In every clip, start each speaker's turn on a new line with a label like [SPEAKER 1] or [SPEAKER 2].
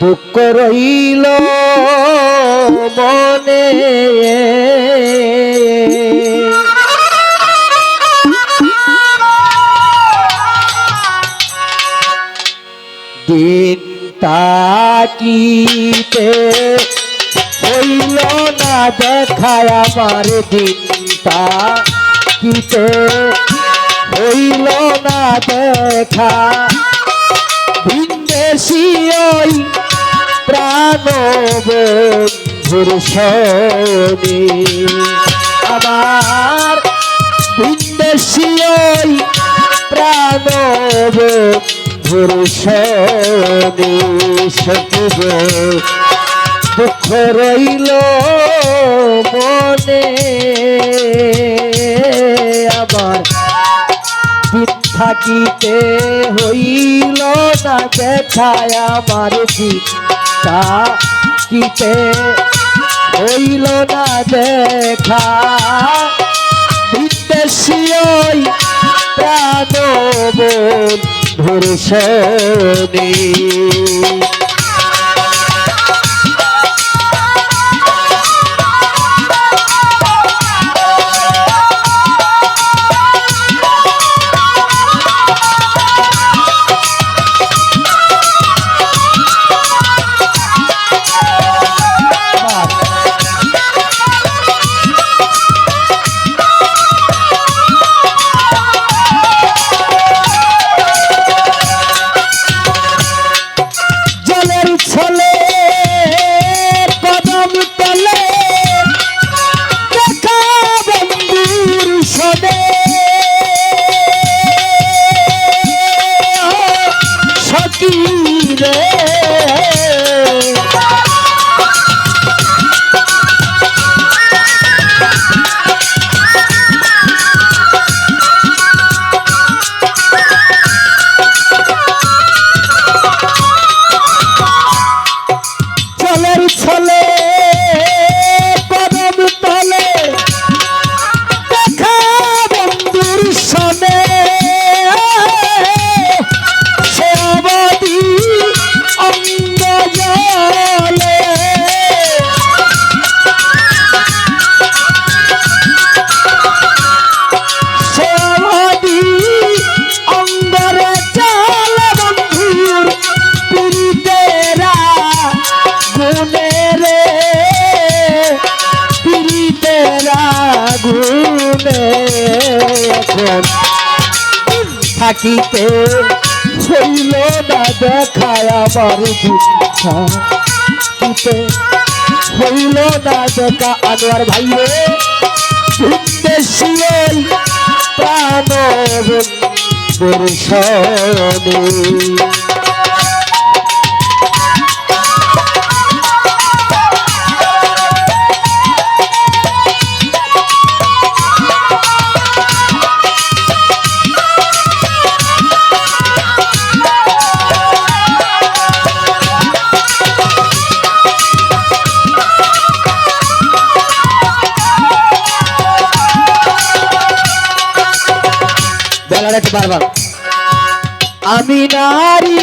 [SPEAKER 1] দুঃখ রইল মনে। দিন তাকিতে হইল না দেখায় আমার দিন তাকিতে। হইল না দেখা, ভিন্দেশি ওই প্রাণ বন্ধুর সনে আমার ভিন্দেশি ওই প্রাণ বন্ধুর সনে সতুব দুঃখ রইল মনে। আমার থাকিতে হইল না দেখায় আমার থাকিতে হইল না দেখা। বিদেশি ওই প্রাণ বন্ধুর Tim. থাকিতে হইল না দেখায় আমার দিতে হইল না দেখা আনোয়ার ভাই রে দেশীয় প্রাণ বর্ষণে একটু বারবার। আমি নারী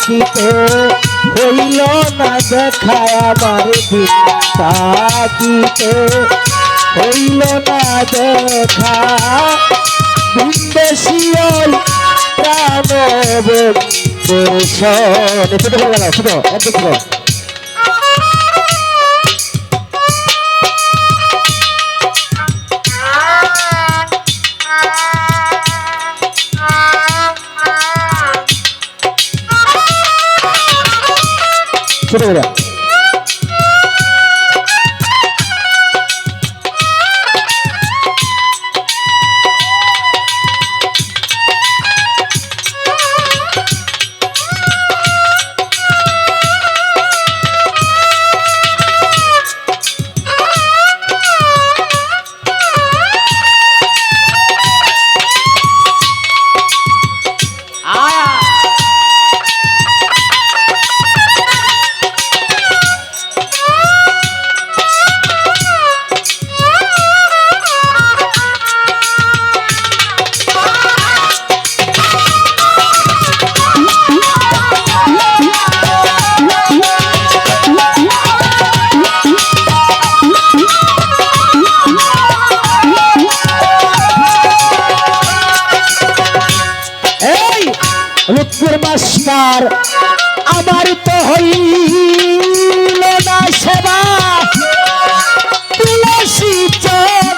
[SPEAKER 1] থাকিতে হইল না দেখায় আমার দিন থাকিতে হইল দেখা বিন্দেশিয়াল প্রাণ ছোট গেল ছোট, একদম ছোট। ছোট করে রূপপুর মাস্টার আমার তো হইল না সেবা তুলসী চোখ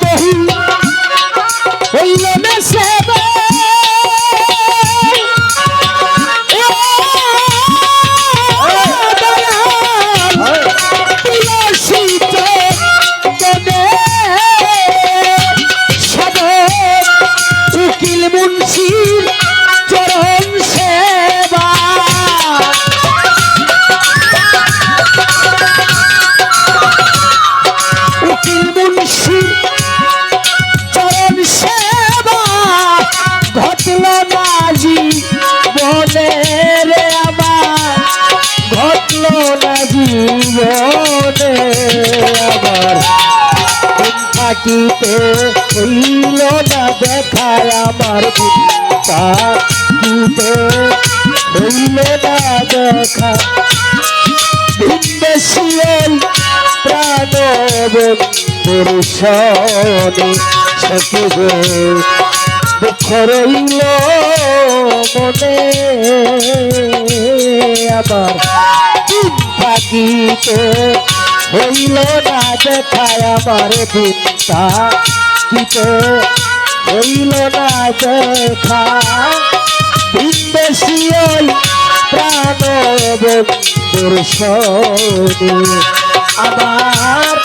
[SPEAKER 1] আমার থাকিতে হইল না দেখা। বিন্দেশিয়াই প্রাণ বন্ধুর সনে সখী গো দুঃখ রইল মনে। আবার দিন হইল না দেখায় আমার দিন হইল না দেখা বিন্দেশিয়াই প্রাণ বন্ধুর আমার